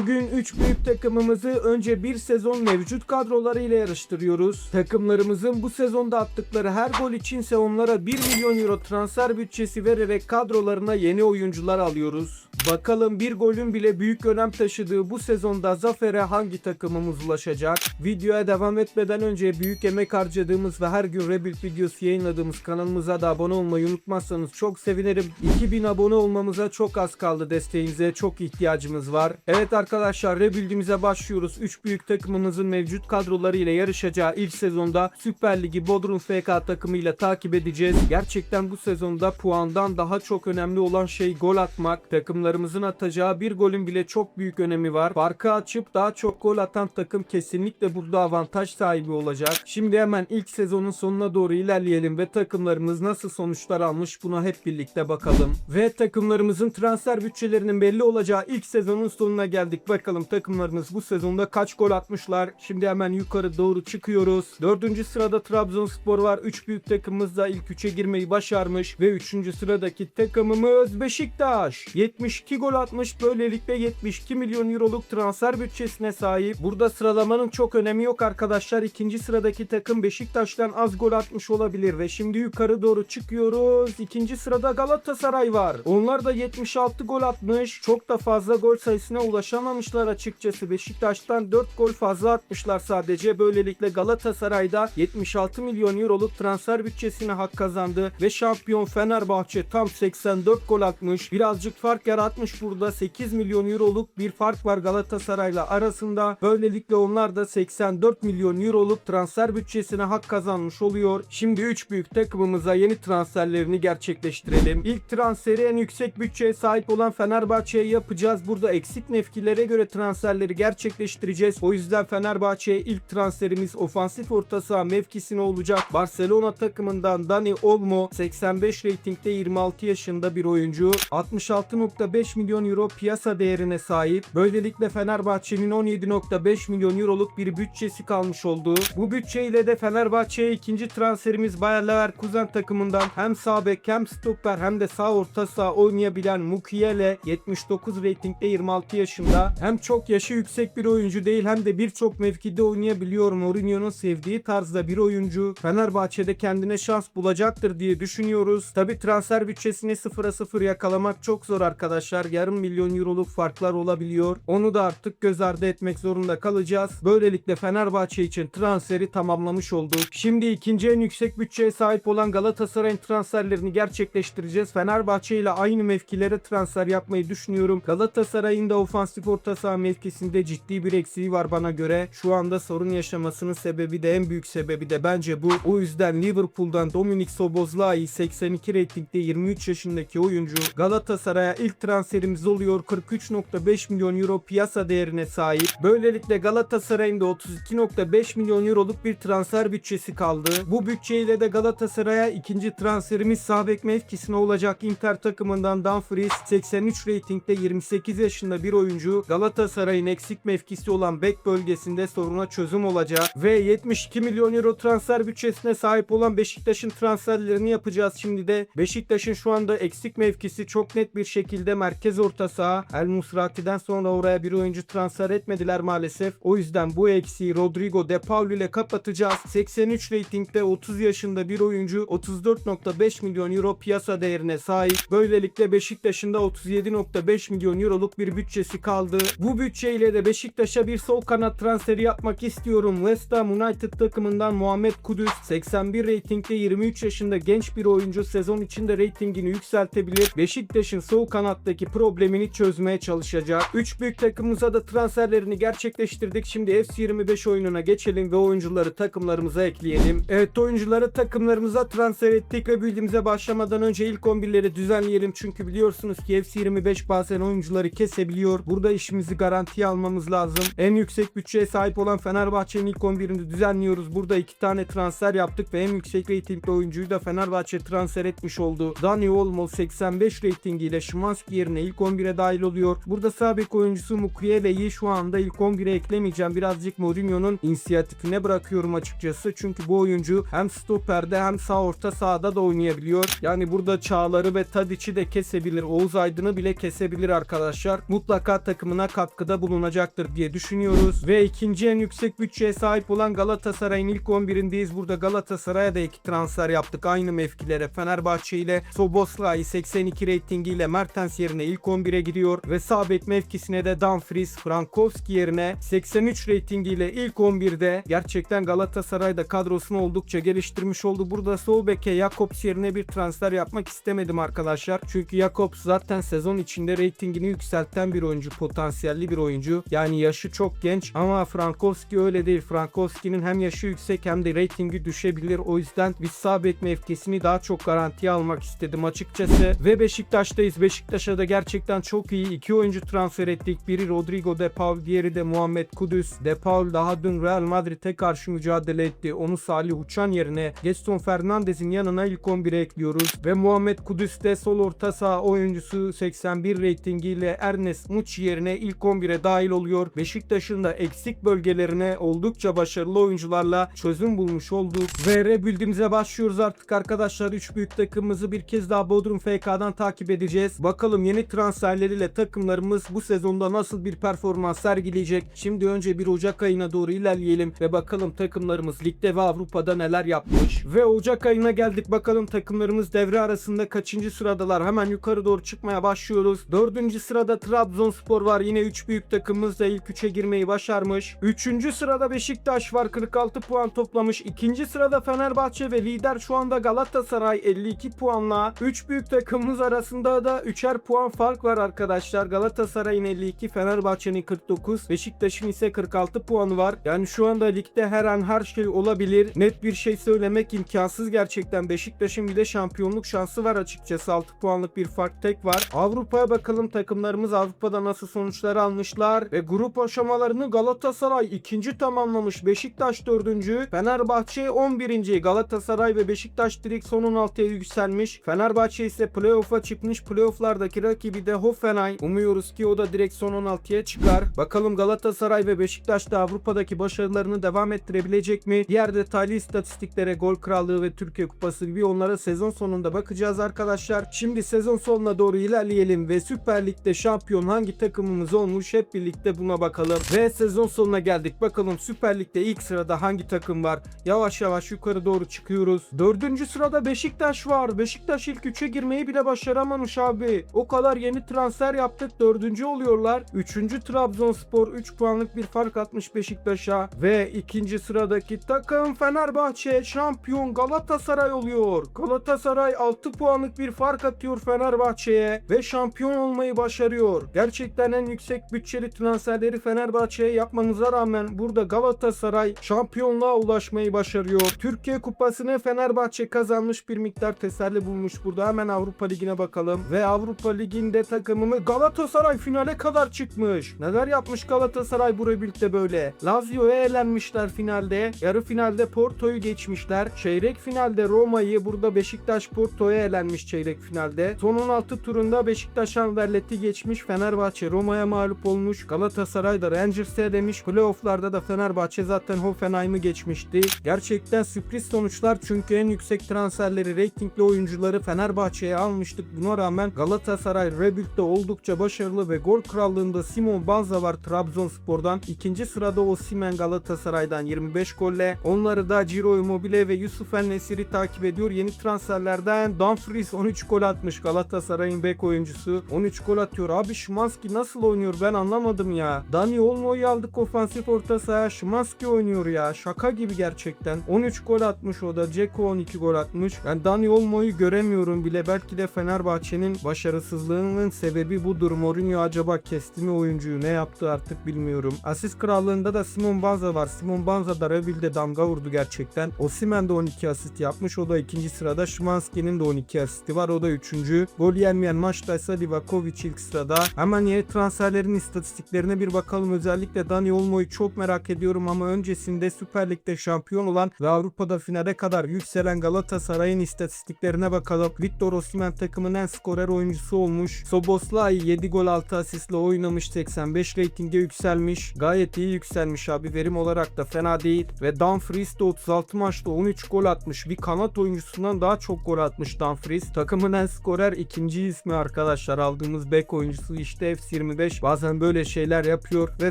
Bugün 3 büyük takımımızı önce bir sezon mevcut kadrolarıyla yarıştırıyoruz. Takımlarımızın bu sezonda attıkları her gol içinse onlara 1 milyon euro transfer bütçesi vererek kadrolarına yeni oyuncular alıyoruz. Bakalım bir golün bile büyük önem taşıdığı bu sezonda zafere hangi takımımız ulaşacak? Videoya devam etmeden önce büyük emek harcadığımız ve her gün Rebuild videosu yayınladığımız kanalımıza da abone olmayı unutmazsanız çok sevinirim. 2000 abone olmamıza çok az kaldı. Desteğinize çok ihtiyacımız var. Evet arkadaşlar Rebuild'imize başlıyoruz. 3 büyük takımımızın mevcut kadroları ile yarışacağı ilk sezonda Süper Ligi Bodrum FK takımıyla takip edeceğiz. Gerçekten bu sezonda puandan daha çok önemli olan şey gol atmak. Takımlarımızın atacağı bir golün bile çok büyük önemi var. Farkı açıp daha çok gol atan takım kesinlikle burada avantaj sahibi olacak. Şimdi hemen ilk sezonun sonuna doğru ilerleyelim ve takımlarımız nasıl sonuçlar almış buna hep birlikte bakalım. Ve takımlarımızın transfer bütçelerinin belli olacağı ilk sezonun sonuna geldik. Bakalım takımlarımız bu sezonda kaç gol atmışlar. Şimdi hemen yukarı doğru çıkıyoruz. Dördüncü sırada Trabzonspor var. Üç büyük takımımız da ilk üçe girmeyi başarmış. Ve üçüncü sıradaki takımımız Beşiktaş. 72 gol atmış. Böylelikle 72 milyon euroluk transfer bütçesine sahip. Burada sıralamanın çok önemi yok arkadaşlar. İkinci sıradaki takım Beşiktaş'tan az gol atmış olabilir. Ve şimdi yukarı doğru çıkıyoruz. İkinci sırada Galatasaray var. Onlar da 76 gol atmış. Çok da fazla gol sayısına ulaşamamışlar açıkçası. Beşiktaş'tan 4 gol fazla atmışlar sadece. Böylelikle Galatasaray'da 76 milyon euroluk transfer bütçesine hak kazandı. Ve şampiyon Fenerbahçe tam 84 gol atmış. Birazcık fark yaratmış burada. 8 milyon euroluk bir fark var Galatasaray'la arasında. Böylelikle onlar da 84 milyon euroluk transfer bütçesine hak kazanmış oluyor. Şimdi 3 büyük takımımıza yeni transferlerini gerçekleştirelim. İlk transferi en yüksek bütçeye sahip olan Fenerbahçe'ye yapacağız. Burada eksik mevkilere göre transferleri gerçekleştireceğiz. O yüzden Fenerbahçe'ye ilk transferimiz ofansif orta saha mevkisine olacak. Barcelona takımından Dani Olmo 85 reytingde 26 yaşında bir oyuncu. 66.5 milyon euro piyasa değerine sahip. Böylelikle Fenerbahçe'nin 17.5 milyon euroluk bir bütçesi kalmış olduğu. Bu bütçeyle de Fenerbahçe'ye ikinci transferimiz Bayer Leverkusen takımından hem sağ bek hem stoper hem de sağ orta saha oynayabilen Mukiele 79 reytingde 26 yaşında. Hem çok yaşı yüksek bir oyuncu değil hem de birçok mevkide oynayabiliyor. Mourinho'nun sevdiği tarzda bir oyuncu. Fenerbahçe'de kendine şans bulacaktır diye düşünüyoruz. Tabi transfer bütçesini 0'a 0 yakalamak çok zor arkadaşlar. Yarım milyon euroluk farklar olabiliyor. Onu da artık göz ardı etmek zorunda kalacağız. Böylelikle Fenerbahçe için transferi tamamlamış olduk. Şimdi ikinci en yüksek bütçeye sahip olan Galatasaray'ın transferlerini gerçekleştireceğiz. Fenerbahçe ile aynı mevkilere transfer yapmayı düşünüyorum. Galatasaray'ın da ofansif orta saha mevkisinde ciddi bir eksiği var bana göre. Şu anda sorun yaşamasının sebebi de en büyük sebebi de bence bu. O yüzden Liverpool'dan Dominik Soboslai 82 reytingde 23 yaşındaki oyuncu Galatasaray'a ilk transferimiz oluyor. 43.5 milyon euro piyasa değerine sahip. Böylelikle Galatasaray'ın da 32.5 milyon euroluk bir transfer bütçesi kaldı. Bu bütçeyle de Galatasaray'a ikinci transferimiz sağ mevkisine olacak Inter takımından Dumfries 83 reytingde 28 yaşında bir oyuncu. Galatasaray'ın eksik mevkisi olan bek bölgesinde soruna çözüm olacak ve 72 milyon euro transfer bütçesine sahip olan Beşiktaş'ın transferlerini yapacağız şimdi de. Beşiktaş'ın şu anda eksik mevkisi çok net bir şekilde merkez orta saha. El Musrati'den sonra oraya bir oyuncu transfer etmediler maalesef. O yüzden bu eksiği Rodrigo De Paul ile kapatacağız. 83 reytingde 30 yaşında bir oyuncu 34.5 milyon euro piyasa değerine sahip. Böylelikle Beşiktaş'ın da 37.5 milyon euroluk bir bütçesi kaldı. Bu bütçeyle de Beşiktaş'a bir sol kanat transferi yapmak istiyorum. West Ham United takımından Muhammed Kudüs 81 reytingde 23 yaşında genç bir oyuncu sezon içinde reytingini yükseltebilir. Beşiktaş'ın sol kanattaki problemini çözmeye çalışacak. 3 büyük takımımıza da transferlerini gerçekleştirdik. Şimdi FC25 oyununa geçelim ve oyuncuları takımlarımıza ekleyelim. Evet oyuncuları takımlarımıza transfer ettik ve bildiğimize başlamadan önce ilk 11'leri düzenleyelim. Çünkü biliyorsunuz ki FC25 bazen oyuncuları kesebiliyor. Burada işimizi garantiye almamız lazım. En yüksek bütçeye sahip olan Fenerbahçe'nin ilk 11'ini düzenliyoruz. Burada iki tane transfer yaptık ve en yüksek reytingli oyuncuyu da Fenerbahçe transfer etmiş oldu. Dani Olmo 85 reytingiyle Şimanski yerine ilk 11'e dahil oluyor. Burada sağ bek oyuncusu Mukiele'yi şu anda ilk 11'e eklemeyeceğim. Birazcık Mourinho'nun inisiyatifine bırakıyorum açıkçası. Çünkü bu oyuncu hem stoperde hem sağ orta sahada da oynayabiliyor. Yani burada Çağlar'ı ve Tadic'i de kesebilir. Oğuz Aydın'ı bile kesebilir arkadaşlar. Mutlaka takım takımına katkıda bulunacaktır diye düşünüyoruz. Ve ikinci en yüksek bütçeye sahip olan Galatasaray'ın ilk 11'indeyiz. Burada Galatasaray'a da iki transfer yaptık aynı mevkilere. Fenerbahçe ile Soboslai 82 reytingiyle Mertens yerine ilk 11'e giriyor ve sağ bek mevkisine de Dumfries Frankowski yerine 83 reytingiyle ilk 11'de gerçekten Galatasaray'da kadrosunu oldukça geliştirmiş oldu. Burada sol beke Jakobs yerine bir transfer yapmak istemedim arkadaşlar. Çünkü Jakobs zaten sezon içinde reytingini yükselten bir oyuncu, potansiyelli bir oyuncu. Yani yaşı çok genç ama Frankowski öyle değil. Frankowski'nin hem yaşı yüksek hem de reytingi düşebilir. O yüzden biz sağ bek mevkisini daha çok garantiye almak istedim açıkçası. Ve Beşiktaş'tayız. Beşiktaş'a da gerçekten çok iyi iki oyuncu transfer ettik. Biri Rodrigo De Paul, diğeri de Muhammed Kudüs. De Paul daha dün Real Madrid'e karşı mücadele etti. Onu Salih Uçan yerine Gaston Fernandez'in yanına ilk 11'e ekliyoruz. Ve Muhammed Kudüs de sol orta saha oyuncusu 81 reytingiyle Ernest Muç yerine ilk 11'e dahil oluyor. Beşiktaş'ın da eksik bölgelerine oldukça başarılı oyuncularla çözüm bulmuş olduk. Ve rebuild'imize başlıyoruz artık arkadaşlar. 3 büyük takımımızı bir kez daha Bodrum FK'dan takip edeceğiz. Bakalım yeni transferleriyle takımlarımız bu sezonda nasıl bir performans sergileyecek. Şimdi önce bir Ocak ayına doğru ilerleyelim ve bakalım takımlarımız ligde ve Avrupa'da neler yapmış. Ve Ocak ayına geldik bakalım takımlarımız devre arasında kaçıncı sıradalar. Hemen yukarı doğru çıkmaya başlıyoruz. Dördüncü sırada Trabzonspor var. Yine 3 büyük takımımız da ilk 3'e girmeyi başarmış. Üçüncü sırada Beşiktaş var. 46 puan toplamış. İkinci sırada Fenerbahçe ve lider şu anda Galatasaray 52 puanla. 3 büyük takımımız arasında da 3'er puan fark var arkadaşlar. Galatasaray'ın 52, Fenerbahçe'nin 49, Beşiktaş'ın ise 46 puanı var. Yani şu anda ligde her an her şey olabilir. Net bir şey söylemek imkansız gerçekten. Beşiktaş'ın bile şampiyonluk şansı var açıkçası. 6 puanlık bir fark tek var. Avrupa'ya bakalım takımlarımız Avrupa'da nasıl sonuçlar almışlar ve grup aşamalarını Galatasaray ikinci tamamlamış. Beşiktaş dördüncü, Fenerbahçe 11. Galatasaray ve Beşiktaş direkt son 16'ya yükselmiş. Fenerbahçe ise playoff'a çıkmış. Playoff'lardaki rakibi de Hoffenheim. Umuyoruz ki o da direkt son 16'ya çıkar. Bakalım Galatasaray ve Beşiktaş da Avrupa'daki başarılarını devam ettirebilecek mi? Diğer detaylı istatistiklere, gol krallığı ve Türkiye Kupası gibi onlara sezon sonunda bakacağız arkadaşlar. Şimdi sezon sonuna doğru ilerleyelim ve Süper Lig'de şampiyon hangi takımımız olmuş hep birlikte buna bakalım. Ve sezon sonuna geldik. Bakalım Süper Lig'de ilk sırada hangi takım var? Yavaş yavaş yukarı doğru çıkıyoruz. Dördüncü sırada Beşiktaş var. Beşiktaş ilk üçe girmeyi bile başaramamış abi. O kadar yeni transfer yaptık. Dördüncü oluyorlar. Üçüncü Trabzonspor 3 puanlık bir fark atmış Beşiktaş'a. Ve ikinci sıradaki takım Fenerbahçe şampiyon Galatasaray oluyor. Galatasaray 6 puanlık bir fark atıyor Fenerbahçe'ye ve şampiyon olmayı başarıyor. Gerçekten en yüksek bütçeli transferleri Fenerbahçe'ye yapmanıza rağmen burada Galatasaray şampiyonluğa ulaşmayı başarıyor. Türkiye Kupası'nı Fenerbahçe kazanmış bir miktar teselli bulmuş burada. Hemen Avrupa Ligi'ne bakalım. Ve Avrupa Ligi'nde takımımı Galatasaray finale kadar çıkmış. Neler yapmış Galatasaray bu rebuild'de böyle? Lazio'ya elenmişler finalde. Yarı finalde Porto'yu geçmişler. Çeyrek finalde Roma'yı burada Beşiktaş Porto'ya elenmiş çeyrek finalde. Son 16 turunda Beşiktaş Anderlet'i geçmiş. Fenerbahçe Roma'ya mağlup olmuş. Galatasaray da Rangers'e elemiş. Playoff'larda da Fenerbahçe zaten Hoffenheim'ı geçmişti. Gerçekten sürpriz sonuçlar çünkü en yüksek transferleri, reytingli oyuncuları Fenerbahçe'ye almıştık. Buna rağmen Galatasaray Rebuild'de oldukça başarılı ve gol krallığında Simon Banza var Trabzonspor'dan. İkinci sırada Osimhen Galatasaray'dan 25 golle. Onları da Ciro Immobile ve Yusuf El Nesiri takip ediyor. Yeni transferlerden Dumfries 13 gol atmış Galatasaray'ın bek oyuncusu. 13 gol atıyor. Abi Şimanski nasıl oynuyor ben anlamadım ya. Dani Olmo'yu aldık ofansif orta sahaya. Şimanski oynuyor ya. Şaka gibi gerçekten. 13 gol atmış o da. Ceko 12 gol atmış. Ben Dani Olmo'yu göremiyorum bile. Belki de Fenerbahçe'nin başarısızlığının sebebi budur. Mourinho acaba kesti mi oyuncuyu? Ne yaptı artık bilmiyorum. Asist krallığında da Simon Banza var. Simon Banza da Rebil'de damga vurdu gerçekten. Osimhen de 12 asist yapmış. O da ikinci sırada. Şimanski'nin de 12 asisti var. O da üçüncü. Gol yenmeyen maçtaysa Livakovic ilk sırada. Hemen yeni transferlerin istatistiklerine bir bakalım. Özellikle Dani Olmo'yu çok merak ediyorum ama öncesinde Süper Lig'de şampiyon olan ve Avrupa'da finale kadar yükselen Galatasaray'ın istatistiklerine bakalım. Victor Osimhen takımın en skorer oyuncusu olmuş. Soboslai 7 gol 6 asistle oynamış. 85 reytinge yükselmiş. Gayet iyi yükselmiş abi. Verim olarak da fena değil. Ve Dumfries de 36 maçta 13 gol atmış. Bir kanat oyuncusundan daha çok gol atmış Dumfries. Takımın en skorer ikinci ismi arkadaşlar. Aldığımız bek oyuncusu işte 25 bazen böyle şeyler yapıyor ve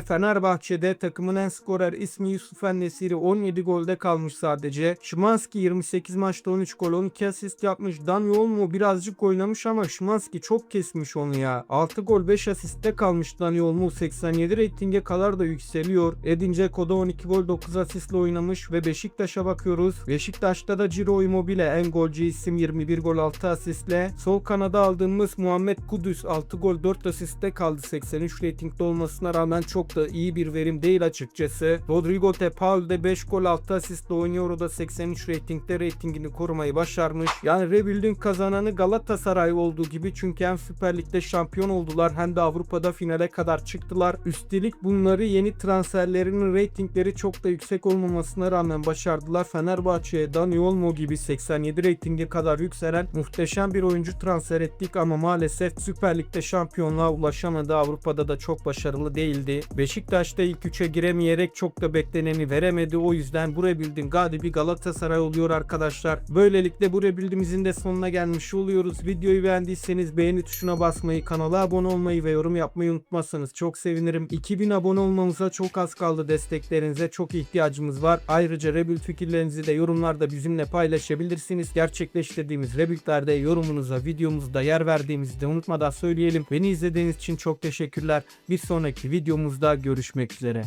Fenerbahçe'de takımın en skorer ismi Yusuf Nesiri 17 golde kalmış sadece. Şimanski 28 maçta 13 gol 12 asist yapmış. Dani Olmo birazcık oynamış ama Şimanski çok kesmiş onu ya. 6 gol 5 asiste kalmış Dani Olmo 87 reytinge kadar da yükseliyor. Edin Dzeko'da 12 gol 9 asistle oynamış ve Beşiktaş'a bakıyoruz. Beşiktaş'ta da Ciro Immobile en golcü isim 21 gol 6 asistle. Sol kanada aldığımız Muhammed Kudüs 6 gol 4 asiste kaldı 83 reytingde olmasına rağmen çok da iyi bir verim değil açıkçası. Rodrigo De Paul de 5 gol 6 asistle oynuyor o da 83 reytingde reytingini korumayı başarmış. Yani rebuild'in kazananı Galatasaray olduğu gibi çünkü hem Süper Lig'de şampiyon oldular hem de Avrupa'da finale kadar çıktılar. Üstelik bunları yeni transferlerinin reytingleri çok da yüksek olmamasına rağmen başardılar. Fenerbahçe'ye Dani Olmo gibi 87 reytinge kadar yükselen muhteşem bir oyuncu transfer ettik ama maalesef Süper Lig'de şampiyonluğa ulaşamadı. Avrupa'da da çok başarılı değildi. Beşiktaş'ta ilk 3'e giremeyerek çok da bekleneni veremedi. O yüzden bu rebuild'in galibi Galatasaray oluyor arkadaşlar. Böylelikle bu rebuild'imizin de sonuna gelmiş oluyoruz. Videoyu beğendiyseniz beğeni tuşuna basmayı, kanala abone olmayı ve yorum yapmayı unutmazsanız çok sevinirim. 2000 abone olmamıza çok az kaldı. Desteklerinize çok ihtiyacımız var. Ayrıca rebuild fikirlerinizi de yorumlarda bizimle paylaşabilirsiniz. Gerçekleştirdiğimiz rebuild'lerde yorumunuza, videomuzda yer verdiğimizi de unutmadan söyleyelim. Beni izlediğiniz için çok teşekkürler. Bir sonraki videomuzda görüşmek üzere.